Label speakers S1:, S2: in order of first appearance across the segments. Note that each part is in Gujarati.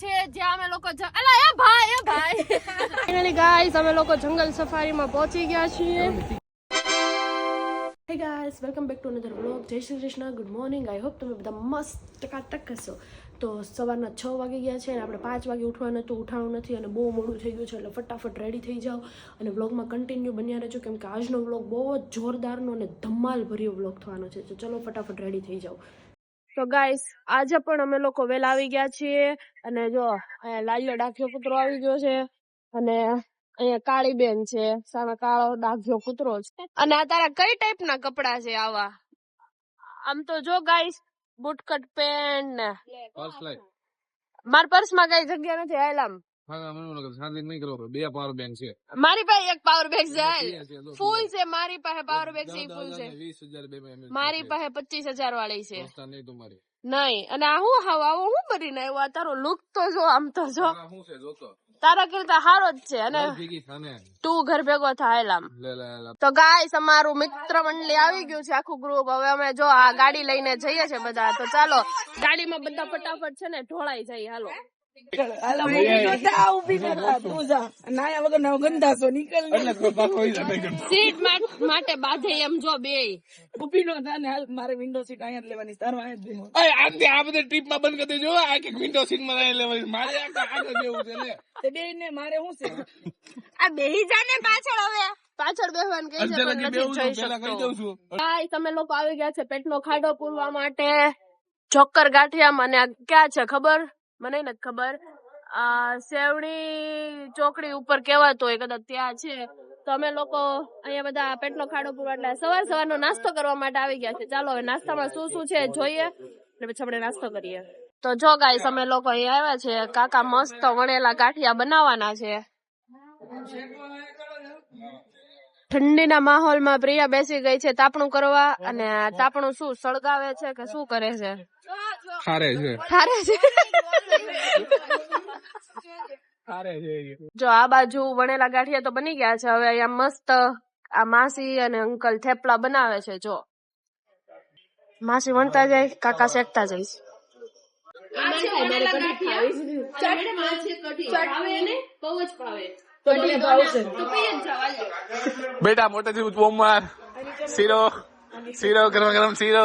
S1: છે, જ્યાં અમે લોકો અલા અમે લોકો જંગલ સફારીમાં પહોંચી ગયા છીએ. Hey guys welcome back to another vlog Jai Shri Krishna good morning I hope તમે બધા મસ્ત ટકાટક હશો. તો સવારના છ વાગી ગયા છે અને આપણે પાંચ વાગે ઉઠવાનું હતું ઉઠાણું નથી અને બહુ મોડું થઈ ગયું છે એટલે ફટાફટ રેડી થઈ જાઓ અને વ્લોગમાં કન્ટિન્યુ બન્યા રહેજો કેમ કે આજનો વ્લોગ બહુ જ જોરદારનો અને ધમાલ ભર્યો વ્લોગ થવાનો છે. તો ચલો ફટાફટ રેડી થઈ જાઓ. તો ગાઈસ આજે પણ અમે લોકો વેલા આવી ગયા છીએ અને જો અહીંયા લાલિયો ડાખ્યો કૂતરો આવી ગયો છે અને અહીંયા કાળી બેન છે સામે કાળો ડાઘ્યો કૂતરો છે. અને આ તારા કઈ ટાઈપ ના કપડા છે આવા? આમ તો જો ગાઈસ બુટકટ પેન્ટ મારા પર્સમાં કઈ જગ્યા નથી આયલામ
S2: બે પાવર બેંક છે.
S1: મારી પાસે એક પાવર બેંક છે. ફૂલ છે મારી પાસે પાવર બેંક છે ફૂલ છે. મારી પાસે પચીસ હજાર વાળી છે.
S2: નહીં
S1: અને આ હું હાવ આવો હું ભરીને આવ્યો? આ તારો લુક તો જો આમ તો જો. તારા કરતા સારો જ છે અને તું ઘર ભેગો
S2: થાય
S1: તો ગાય અમારું મિત્ર મંડળી આવી ગયું છે આખું ગ્રુપ હવે અમે જો આ ગાડી લઈને જઈએ છે બધા. તો ચાલો ગાડીમાં બધા ફટાફટ છે ને ઢોળાઈ જાય હાલો. માટે બાંધે એમ જો બે.
S2: અય આંતે આ બધે ટ્રીપમાં બંધ કરી દેજો. આ કે વિન્ડો સીટમાં લેવાની. મારે આ તો આગળ જેવું છે
S1: આ બેહી જાને પાછળ હવે. પાછળ બેહવાનું કહે છે પણ નથી જઈ
S2: છું પેલા કહી
S1: શકતો.
S2: દઉં છું.
S1: લોકો આવી ગયા છે પેટનો ખાડો પૂરવા માટે. ચોક્કર ગાંઠિયામાં મને ક્યાં છે ખબર? મને નથી ખબર. આ સેવડી ચોકડી ઉપર કહેવાતો હોય કદાચ ત્યાં છે. તો અમે લોકો અહીંયા બધા પેટનો ખાડો પૂરવા એટલે સવાર સવારનો નાસ્તો કરવા માટે આવી ગયા છે. ચાલો હવે નાસ્તામાં શું શું છે જોઈએ એટલે પછી આપણે નાસ્તો કરીએ. તો જો ગાઈસ અમે લોકો અહીંયા આવ્યા છે. કાકા મસ્ત વણેલા ગાંઠિયા બનાવવાના છે. ઠંડીના માહોલમાં પ્રિયા બેસી ગઈ છે તાપણું કરવા અને તાપણું શું સળગાવે છે કે શું કરે છે?
S2: ખારે છે. ખારે છે.
S1: જો આ બાજુ વણેલા ગાંઠિયા તો બની ગયા છે. હવે અહીંયા મસ્ત આ માસી અને અંકલ થેપલા બનાવે છે. જો માસી વણતા જાય કાકા શેકતા જાય
S2: બેટા મોટેથી બોમ માર. શીરો શીરો ગરમ ગરમ શીરો.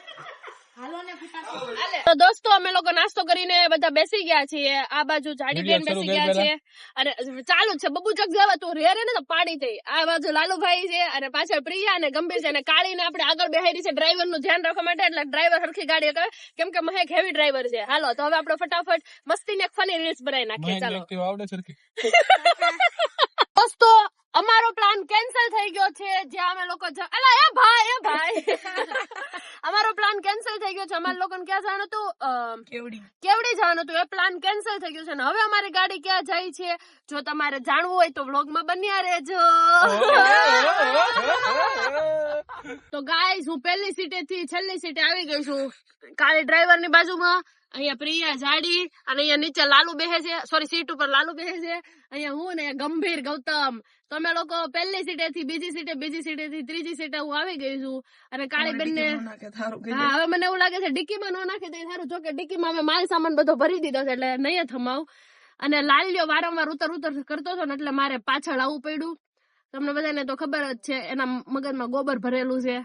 S1: દોસ્તો અમે લોકો નાસ્તો કરીને બધા બેસી ગયા છીએ. આ બાજુ જાડી બેન બેસી ગયા છે. અને ચાલુ છે. બબુ ચક જવા તું રે રે ને તો પાડી થઈ. આ બાજુ લાલુભાઈ છે અને પાછળ પ્રિયા અને ગંભીર છે અને કાળી ને આપણે આગળ બેહારી છે ડ્રાઈવરનું ધ્યાન રાખવા માટે. એટલે ડ્રાઈવર સરખી ગાડી કરે. કેમ કે મહેક હેવી ડ્રાઈવર છે. હાલો તો હવે આપણે ફટાફટ મસ્તી ને ફની રીલ્સ બનાવી નાખીએ. ચાલો.
S2: આવડે સરખી.
S1: દોસ્તો અમારો પ્લાન કેન્સલ થઈ ગયો છે જ્યાં અમે લોકો અલા એ ભાઈ એ ભાઈ. અમારો પ્લાન કેન્સલ થઈ ગયો છે. અમારે લોકોને ક્યાં જવાનું હતું? કેવડી. કેવડી જવાનું હતું. એ પ્લાન કેન્સલ થઈ ગયો છે. અને હવે અમારી ગાડી ક્યાં જાય છે? જો તમારે જાણવું હોય તો વ્લોગમાં બન્યા રહેજો. તો ગાઈસ હું પહેલી સીટે થી છેલ્લી સીટે આવી ગઈ છું. કાલે ડ્રાઈવરની બાજુમાં અહીંયા પ્રિયા જાડી અને અહીંયા નીચે લાલુ બેહે છે. સોરી સીટ ઉપર લાલુ બેહે છે. અહીંયા હું ને ગંભીર ગૌતમ. તમે લોકો પહેલી સીટે થી બીજી સીટે બીજી સીટે થી ત્રીજી સીટે હું આવી ગઈ છું. અને કાળી બેન ને હા હવે મને એવું લાગે છે ડિક્કીમાં ન નાખી તો સારું જો કે ડિક્કીમાં અમે માલ સામાન બધો ભરી દીધો છે એટલે નહીં થમાવ. અને લાલ્યો વારંવાર ઉતર ઉતર કરતો હતો ને એટલે મારે પાછળ આવવું પડ્યું. તમને બધાને તો ખબર જ છે એના મગજમાં ગોબર ભરેલું છે.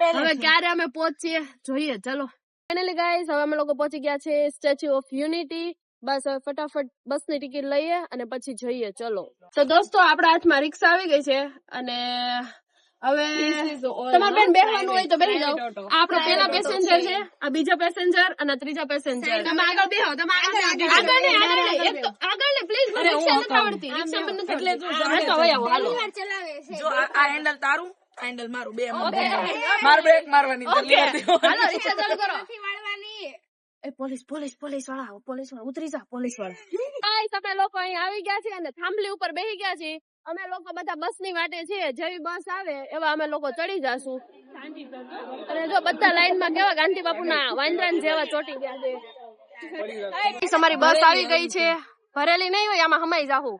S1: હવે ક્યારે અમે પહોંચીએ? જોઈએ ચલો. ફાઇનલી ગાઈસ હવે અમે લોકો પહોંચી ગયા છે સ્ટેચ્યુ ઓફ યુનિટી બસ હવે ફટાફટ બસની ટિકિટ લઈએ અને પછી જઈએ ચલો. તો દોસ્તો આપણા હાથમાં રિક્ષા આવી ગઈ છે અને હવે તમારે બેન બેસવાનું હોય તો બેસી જાઓ. આ આપણો પેલા પેસેન્જર છે આ બીજા પેસેન્જર અને ત્રીજા પેસેન્જર તમે આગળ બેહો તમે આગળ આગળ નહીં આગળ ને પ્લીઝ મને રિક્ષા નથી આવડતી. રિક્ષા મને નથી આવડતી. હા તો વહી આવો હાલો.
S3: જો આ હેન્ડલ તારું? હેન્ડલ મારું બે માર બ્રેક મારવાની
S1: હાલો રિક્ષા ચાલુ કરો. એ પોલીસ પોલીસ પોલીસવાળા પોલીસવાળા. ઉતરી જા પોલીસવાળા. ગાઈસ તમે લોકો અહીં આવી ગયા છે અને થાંભલી ઉપર બેસી ગયા છીએ અમે લોકો બધા બસની વાટે છે જેવી બસ આવે એવા અમે લોકો ચડી જાશું. અને જો બધા લાઈનમાં કેવા ગાંધી બાપુના વાંદરા જેવા ચોટી ગયા છે. અમારી બસ આવી ગઈ છે. ભરેલી નહીં હોય, આમાં હમાઈ જાહું.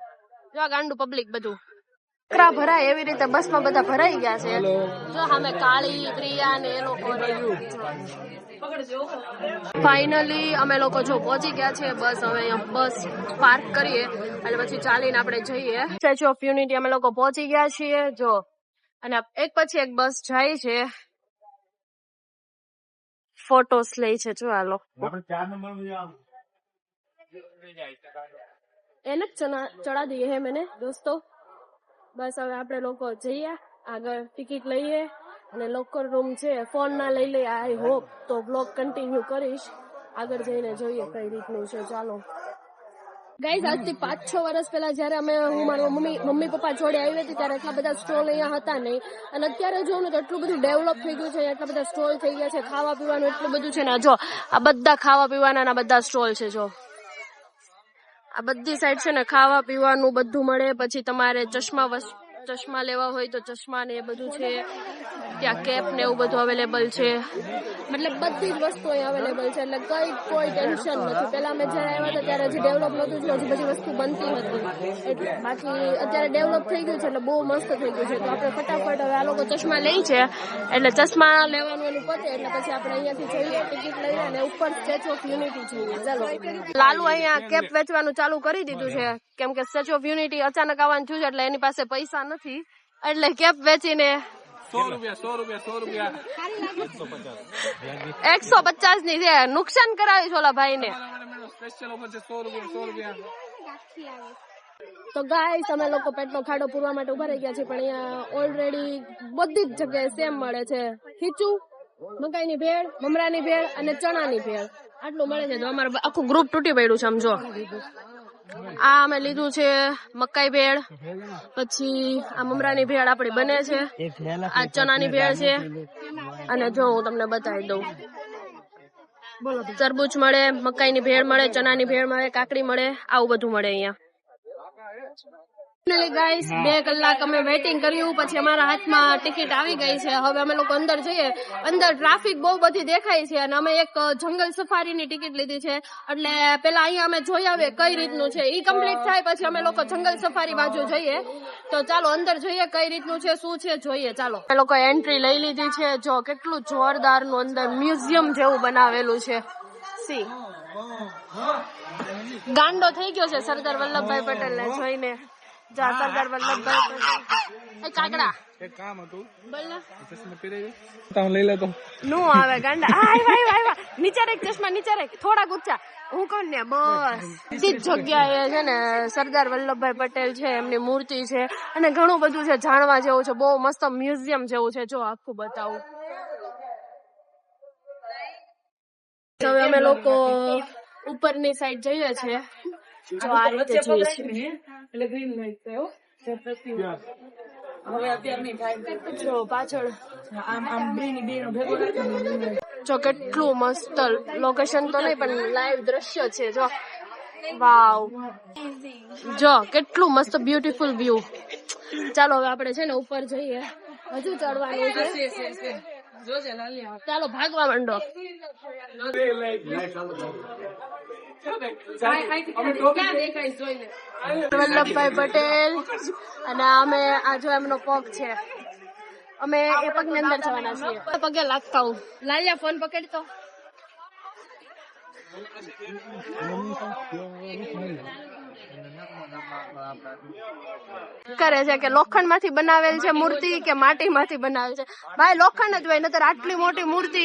S1: જો ગાંડું પબ્લિક બધું. એકરા ભરાય એવી રીતે બસમાં બધા ભરાઈ ગયા છે. જો સામે કાળી પ્રિયા ને એ લોકો ફાઇનલી અમે લોકો જો પહોંચી ગયા છે બસ હવે અહીંયા બસ પાર્ક કરીએ અને પછી ચાલીને આપણે જઈએ. સ્ટેચ્યુ ઓફ યુનિટી અમે લોકો પહોંચી ગયા છીએ જો. અને એક પછી એક બસ જાય છે. ફોટોસ લે છે જો આ લોકો એને ચડા દઈએ હે મને દોસ્તો. બસ હવે આપણે લોકો જઈએ, આગળ ટિકિટ લઈએ અને લોકર રૂમ છે ફોન ના લઈ લઈએ. આઈ હોપ તો બ્લોગ કન્ટિન્યુ કરીશ. આગળ જઈને જોઈએ કઈ રીતનું છે. ચાલો. ગાઈઝ આજથી પાંચ છ વર્ષ પહેલા જ્યારે અમે, હું, મારા મમ્મી મમ્મી, પપ્પા જોડે આવી હતી ત્યારે એટલા બધા સ્ટોલ અહીંયા હતા નહીં. અને અત્યારે જોઉં ને તો એટલું બધું ડેવલપ થઈ ગયું છે, એટલા બધા સ્ટોલ થઈ ગયા છે ખાવા પીવાનું એટલું બધું છે ને જો, આ બધા ખાવા પીવાના બધા સ્ટોલ છે, જો. આ બધી સાઈડ છે ને ખાવા, પીવાનું બધું મળે. પછી તમારે ચશ્મા ચશ્મા લેવા હોય તો ચશ્મા ને એ બધું છે. ત્યાં કેપ ને એવું બધું અવેલેબલ છે. મતલબ બધી જ વસ્તુ અહીં અવેલેબલ છે. એટલે કઈ કોઈ ટેન્શન નથી. પેલા અમે જ્યારે આવ્યા હતા ત્યારે હજી ડેવલપ નહોતું થયું. હજી બધી વસ્તુ બનતી એટલે બાકી અત્યારે ડેવલપ થઈ ગયું છે એટલે બહુ મસ્ત થઈ ગયું છે. તો આપણે ફટાફટ હવે આ લોકો ચશ્મા લઈ છે. એટલે ચશ્મા લેવાનું એનું પતે. એટલે પછી આપણે અહીંયાથી જઈએ ટિકિટ લઈએ અને ઉપર સ્ટેચ્યુ ઓફ યુનિટી જઈએ ચાલો. લાલુ અહીંયા કેપ વેચવાનું ચાલુ કરી દીધું છે. કેમ કે સ્ટેચ્યુ ઓફ યુનિટી અચાનક આવવાનું થયું છે એટલે એની પાસે પૈસા નથી. એટલે કેપ વેચીને
S2: સો રૂપિયા સો રૂપિયા સો રૂપિયા.
S1: એકસો પચાસની છે. નુકસાન કરાવી ઓલા ભાઈ ને
S2: સ્પેશિયલ ઓફર છે સો રૂપિયા સો રૂપિયા.
S1: તો ગાય તમે લોકો પેટનો ખાડો પૂરવા માટે ઊભા રહી ગયા છે પણ અહીંયા ઓલરેડી બધી જ જગ્યાએ સેમ મળે છે. ખીચું મકાઈની ભેળ મમરાની ભેળ અને ચણાની ભેળ. આટલું મળે છે. તો અમારું આખું ગ્રુપ તૂટી પડ્યું છે સમજો આ અમે લીધું છે મકાઈ ભેળ. પછી આ મમરાની ભેળ આપણી બને છે. આ ચણાની ભેળ છે. અને જો હું તમને બતાવી દઉં. તરબૂચ મળે, મકાઈની ભેળ મળે, ચણાની ભેળ મળે, કાકડી મળે, આવું બધું મળે અહીંયા. ગાઈસ બે કલાક અમે વેઇટિંગ કર્યું પછી અમારા હાથમાં ટિકિટ આવી ગઈ છે. હવે અમે લોકો અંદર જઈએ. અંદર ટ્રાફિક બહુ બધી દેખાય છે અને અમે એક જંગલ સફારીની ટિકિટ લીધી છે. એટલે પેલા અહીંયા અમે જોઈ આવે કઈ રીતનું છે. ઈ કમ્પ્લીટ થાય પછી અમે લોકો જંગલ સફારી બાજુ જઈએ. તો ચાલો અંદર જોઈએ કઈ રીતનું છે શું છે જોઈએ. ચાલો. અમે લોકો એન્ટ્રી લઈ લીધી છે. જો કેટલું જોરદારનું અંદર મ્યુઝિયમ જેવું બનાવેલું છે. સી ગાંડો થઈ ગયો છે સરદાર વલ્લભભાઈ પટેલ ને જોઈને. જા સરદાર વલ્લભભાઈ પટેલ એ કાકડા
S2: એક કામ હતું.
S1: બોલ
S2: ચશ્મા પહેરાવી દે. હું લઈ લેતો.
S1: નું આવે ગાંડા. આય વાય વાય વાય નીચે રેક ચશ્મા નીચે રેક થોડાક ઊંચા હું કોણ ને બસ. બધી જ જગ્યાએ છે ને સરદાર વલ્લભભાઈ પટેલ છે એમની મૂર્તિ છે અને ઘણું બધું છે જાણવા જેવું છે. બહુ મસ્ત મ્યુઝિયમ જેવું છે. જો આખું બતાવું. હવે અમે લોકો ઉપરની સાઈડ જઈએ છીએ. જો આ રીતે જોઈએ છીએ
S3: એટલે ગ્રીન લાઈટ છે હો. જે પ્રતિ- હવે અત્યારની થાય
S1: જો પાછળ.
S3: આમ આમ બે ની ભેગો
S1: જો કેટલું મસ્ત લોકેશન તો નહીં પણ લાઈવ દ્રશ્ય છે જો. વાવ જો કેટલું મસ્ત બ્યુટીફુલ વ્યૂ ચાલો હવે આપણે છે ને ઉપર જઈએ. હજુ ચડવાનું છે. ચાલો ભાગવા માંડો. વલ્લભભાઈ પટેલ અને અમે આ જો એમનો પગ છે. અમે એ પગની અંદર જવાના છીએ. પગે. લાગતા હું. લાલિયા ફોન પકડતો. કરે છે કે લોખંડમાંથી બનાવેલ છે મૂર્તિ કે માટી માંથી બનાવેલ છે. ભાઈ લોખંડ જ હોય નતર આટલી મોટી મૂર્તિ.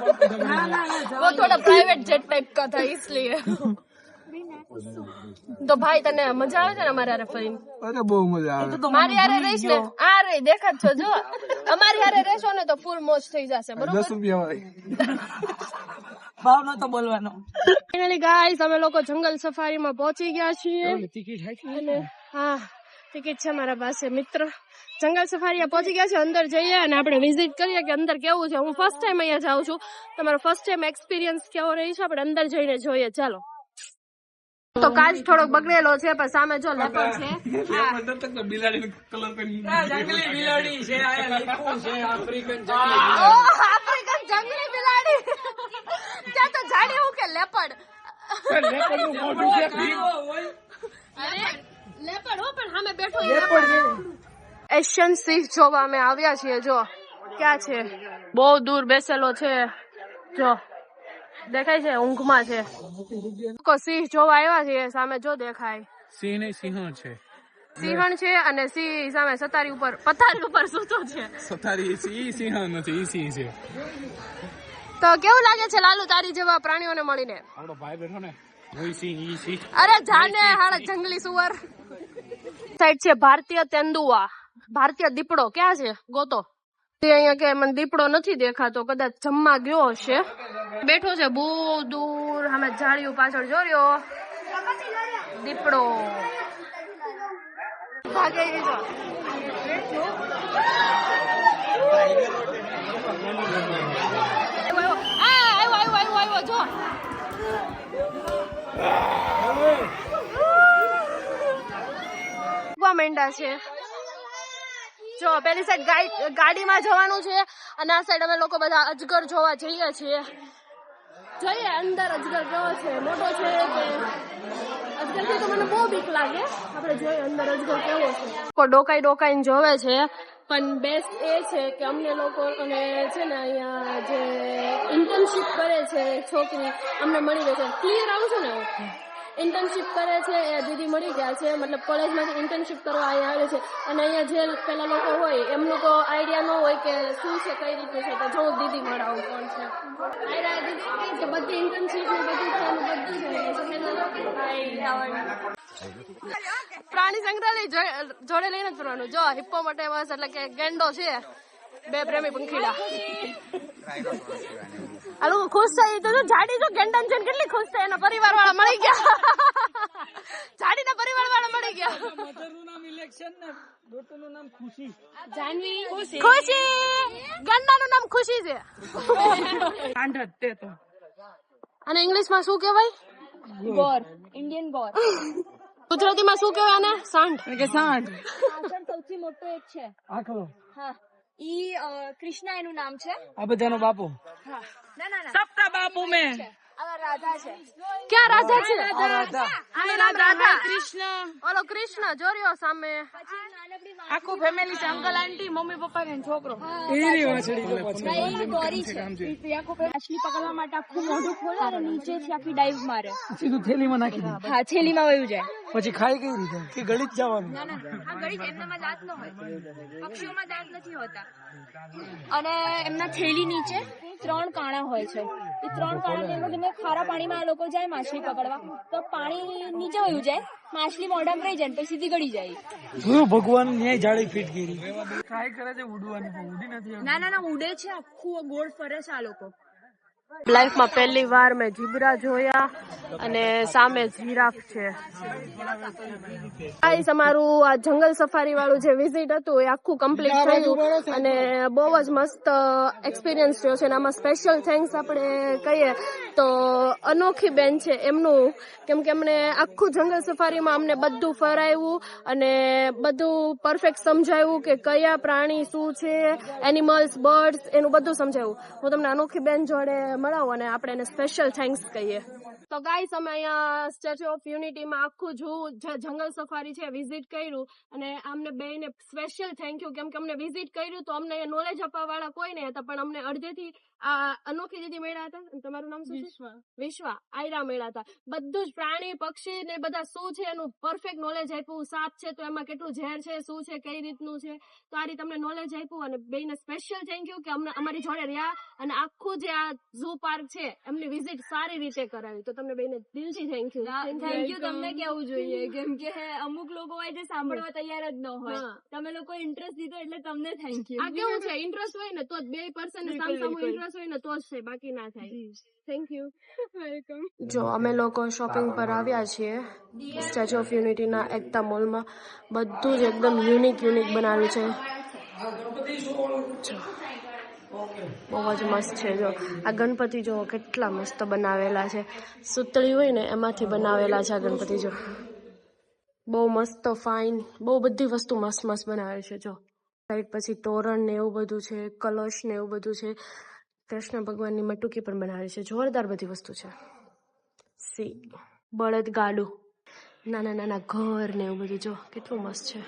S1: वो थोड़ा प्राइवेट जेट टाइप का था इसलिए તો ભાઈ તને મજા આવે છે ને અમારે હારે ફરીને
S2: અરે બહુ મજા આવે
S1: મારી હારે રહીશ ને આ રે દેખા જ છો જો અમારી હારે રહેશો ને તો ફૂલ મોજ થઈ જશે બરોબર
S2: દસ રૂપિયા વાળી
S3: ભાવ નતો બોલવાનો
S1: ફાઇનલી ગાઈસ અમે લોકો જંગલ સફારીમાં પહોંચી ગયા છીએ અને હા ટિકિટ છે મારા પાસે મિત્ર. જંગલ સફારી પહોંચી ગયા છે અંદર જઈએ અને આપણે વિઝિટ કરીએ કે અંદર કેવું છે. હું ફર્સ્ટ ટાઈમ અહીંયા જાઉં છું. તમારો ફર્સ્ટ ટાઈમ એક્સપિરિયન્સ કેવો રહી છે? આપણે અંદર જઈને જોઈએ. ચાલો. તો કાચ થોડોક બગડેલો છે પણ સામે જો લેપડ છે.
S2: બિલાડી કલર કરી
S3: જંગલી બિલાડી છે આ લખું છે આફ્રિકન
S1: ઓ આફ્રિકન જંગલી બિલાડી. ત્યાં તો હું કે લેપડ લેપડ હો પણ સામે બેઠો લેપડ એશિયન સિંહ જોવા અમે આવ્યા છીએ જો. ક્યાં છે? બહુ દૂર બેસેલો છે જો. દેખાય છે ઊંઘમાં છે. સિંહ જોવા આવ્યા છે સામે જો દેખાય.
S2: સિંહ ને સિંહ છે.
S1: સિંહણ છે અને સિંહ સામે સતારી ઉપર પથારી ઉપર સૂતો છે.
S2: સતારી સિંહ સિંહણ નથી ઈ સિંહ છે.
S1: તો કેવું લાગે છે લાલુ તારી જેવા પ્રાણીઓને મળીને?
S2: આપણો ભાઈ બેઠો ને. સિંહ સિંહ
S1: અરે જાને હાડા જંગલી સુવર સાઈડ છે ભારતીય તેંદુઆ ભારતીય દીપડો ક્યાં છે ગોતો તે અહીંયા કે મને દીપડો નથી દેખાતો કદાચ જમવા ગયો હશે બેઠો છે બહુ દૂર અમે ઝાડીઓ પાછળ જોર્યો દીપડો ભાગે ઈ જો. માંડ્યા છે. જો પેલી સાઈડ ગાડી ગાડીમાં જવાનું છે અને આ સાઈડ અમે લોકો બધા અજગર જોવા જઈએ છીએ. જોઈએ, અંદર અજગર કેવો છે. મોટો છે કે અજગરથી તો મને બહુ બીક લાગે. આપણે જોઈએ અંદર અજગર કેવો છે. ડોકાઈ ડોકાઈને જોવે છે. પણ બેસ્ટ એ છે કે અમને લોકોને છે ને અહીંયા જે ઇન્ટર્નશિપ કરે છે છોકરી, અમને મળી ગઈ છે. ક્લિયર આવું છું ને? ઇન્ટર્નશીપ કરે છે, એ દીદી મળી ગયા છે, મતલબ કોલેજમાંથી ઇન્ટર્નશિપ કરવા અહીંયા આવે છે. અને અહીંયા જે પેલા લોકો હોય એમનું તો આઈડિયા ન હોય કે શું છે, કઈ રીતે છે, તો જો દીદી મળાવું કોણ છે. દીદી કઈ બધી ઇન્ટર્નશિપ ને બધું બધું જ છે. લોકો પ્રાણી સંગ્રહાલય જોડે લઈને જ ફરવાનું. જો હિપ્પોપોટેમસ એટલે કે ગેંડો છે બે પ્રેમી પંખીડા આ લોકો ખુશ થાય તો જાડી જો ગેંડા છે કેટલી ખુશ થાય એના પરિવાર વાળા મળી ગયા. જાડીના પરિવાર વાળા મળી ગયા.
S3: મધરનું નામ ઇલેક્શન ને નું નામ ખુશી.
S1: જાનવી ખુશી. ગંડાનું નામ ખુશી છે.
S3: આંધત તે તો.
S1: અને ઇંગ્લિશમાં શું કહેવાય?
S4: ગોર ઇન્ડિયન ગોર.
S1: ગુજરાતીમાં શું કહેવાય આને? સાંઢ.
S3: કે
S4: પાછળ સૌથી મોટો એક છે.
S3: આખલો
S4: હા. ઈ કૃષ્ણા એનું નામ છે.
S3: આ બધાનો બાપુ.
S4: ના ના ના.
S3: સપ્તા બાપુ મેં.
S4: રાધા છે.
S1: ક્યાં રાધા છે?
S3: રાધા.
S1: આનું નામ રાધા. કૃષ્ણ. ઓલો કૃષ્ણ જોર્યો સામે.
S3: આખું ફેમિલી છે. અંકલ આંટી મમ્મી પપ્પા ને છોકરો.
S4: છે. માછલી પકડવા માટે આખું મોઢું ખોલે અને નીચેથી આખી ડાઈવ મારે.
S3: સીધું થેલીમાં નાખી દે.
S4: હા છેલીમાં વયું જાય.
S3: પછી ખાઈ કઈ રીતે? કે ગળી જ જવાનું?
S4: ના ના. આ ગળી એમનામાં દાંત ન હોય. પક્ષીઓમાં દાંત નથી હોતા. અને એમના થેલી નીચે ત્રણ કાણા હોય છે. એ ત્રણ કાણા એમાં તમે ખારા પાણીમાં આ લોકો જાય માછલી પકડવા. તો પાણી નીચે વયું જાય માછલી મોઢામાં રહી જાય પછી સીધી ગળી જાય.
S3: જોયું ભગવાન ન્યાય જાળી ફીટ કરી? ટ્રાય કરે છે ઉડવાની ઉડી નથી
S4: ના ના ના ઉડે છે આખું ગોળ ફરે છે આ લોકો.
S1: લાઈફમાં પહેલી વાર મેં જીબ્રા જોયા અને સામે જીરાફ છે. ગાઈસ અમારું આ જંગલ સફારી વાળું જે વિઝિટ હતું એ આખું કમ્પ્લીટ થયું અને બહુ જ મસ્ત એક્સપિરિયન્સ થયો છે અને આમાં સ્પેશિયલ થેન્ક્સ આપણે કહીએ તો અનોખી બેન છે એમનું. કેમ કે એમણે આખું જંગલ સફારીમાં અમને બધું ફરાવ્યું અને બધું પરફેક્ટ સમજાવ્યું કે કયા પ્રાણી શું છે એનિમલ્સ બર્ડ્સ એનું બધું સમજાવ્યું હું તમને અનોખી બેન જોડે મળાવું અને આપણે એને સ્પેશિયલ થેન્ક્સ કહીએ. તો ગાઈસ અમે અહીંયા સ્ટેચ્યુ ઓફ યુનિટીમાં આખું જૂ જંગલ સફારી છે વિઝિટ કર્યું અને અમને બેને સ્પેશિયલ થેન્ક યુ કેમ કે અમને વિઝિટ કર્યું તો અમને નોલેજ આપવા વાળા કોઈ નહીં હતા, પણ અમને અડધેથી આ અનોખી દીદી મેળા હતા તમારું નામ શું છે? વિશ્વા. આયરા મેળા હતા. બધું જ પ્રાણી પક્ષી ને બધા શું છે એનું પરફેક્ટ નોલેજ આપ્યું. સાપ છે તો એમાં કેટલું ઝેર છે શું છે કઈ રીતનું છે? તો આ રીતે તમને નોલેજ આપ્યું અને બેને સ્પેશિયલ થેન્ક યુ કે અમને અમારી જોડે રહ્યા અને આખું જે આ ઝૂ પાર્ક છે એમની વિઝિટ સારી રીતે કરાવી. તો તમને બેને દિલથી થેન્ક યુ
S4: થેન્ક યુ તમને કેવું જોઈએ? કેમ કે અમુક લોકો હોય જે સાંભળવા તૈયાર જ ન હોય. તમે લોકો ઇન્ટરેસ્ટ દીધો એટલે તમને થેન્ક યુ
S1: આ કેવું છે? ઇન્ટરેસ્ટ હોય ને તો બે પર્સન ને સામ સામો ઇન્ટરેસ્ટ હોય ને તો જ છે બાકી ના થાય. થેન્ક યુ
S4: વેલકમ
S1: જો અમે લોકો શોપિંગ પર આવ્યા છીએ સ્ટેચ્યુ ઓફ યુનિટીના એકતા મોલમાં બધું જ એકદમ યુનિક યુનિક બનાવ્યું છે. બહુ જ મસ્ત છે જો. આ ગણપતિ જો કેટલા મસ્ત બનાવેલા છે. સુતળી હોય ને એમાંથી બનાવેલા છે આ ગણપતિ જો. બહુ મસ્ત ફાઇન બહુ બધી વસ્તુ મસ્ત મસ્ત બનાવે છે જો. સાઈડ પછી તોરણ ને એવું બધું છે કલશ ને એવું બધું છે. કૃષ્ણ ભગવાનની મટુકી પણ બનાવે છે. જોરદાર બધી વસ્તુ છે. સી. બળદ ગાડું નાના નાના ઘર ને એવું બધું. જો, કેટલું મસ્ત છે.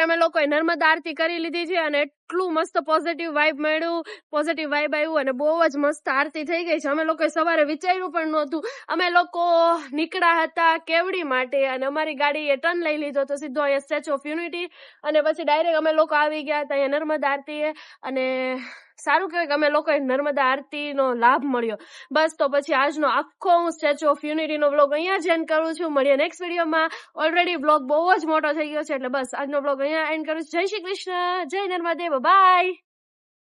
S1: અત્યારે અમે લોકોએ નર્મદા આરતી કરી લીધી છે અને એટલું મસ્ત પોઝિટિવ વાઇબ મળ્યું. પોઝિટિવ વાઇબ આવ્યું અને બહુ જ મસ્ત આરતી થઈ ગઈ છે. અમે લોકોએ સવારે વિચાર્યું પણ નહોતું. અમે લોકો નીકળ્યા હતા કેવડી માટે અને અમારી ગાડીએ ટર્ન લઈ લીધો તો સીધો અહીંયા સ્ટેચ્યુ ઓફ યુનિટી અને પછી ડાયરેક્ટ અમે લોકો આવી ગયા હતા અહીંયા નર્મદા આરતીએ અને સારું કહેવાય કે અમે લોકોએ નર્મદા આરતીનો લાભ મળ્યો. બસ તો પછી આજનો આખો હું સ્ટેચ્યુ ઓફ યુનિટીનો બ્લોગ અહીંયા જ એન્ડ કરું છું. મળીએ નેક્સ્ટ વિડીયોમાં ઓલરેડી બ્લોગ બહુ જ મોટો થઈ ગયો છે, એટલે બસ આજનો બ્લોગ અહીંયા એન્ડ કરું છું. જય શ્રી કૃષ્ણ, જય નર્મદે બાય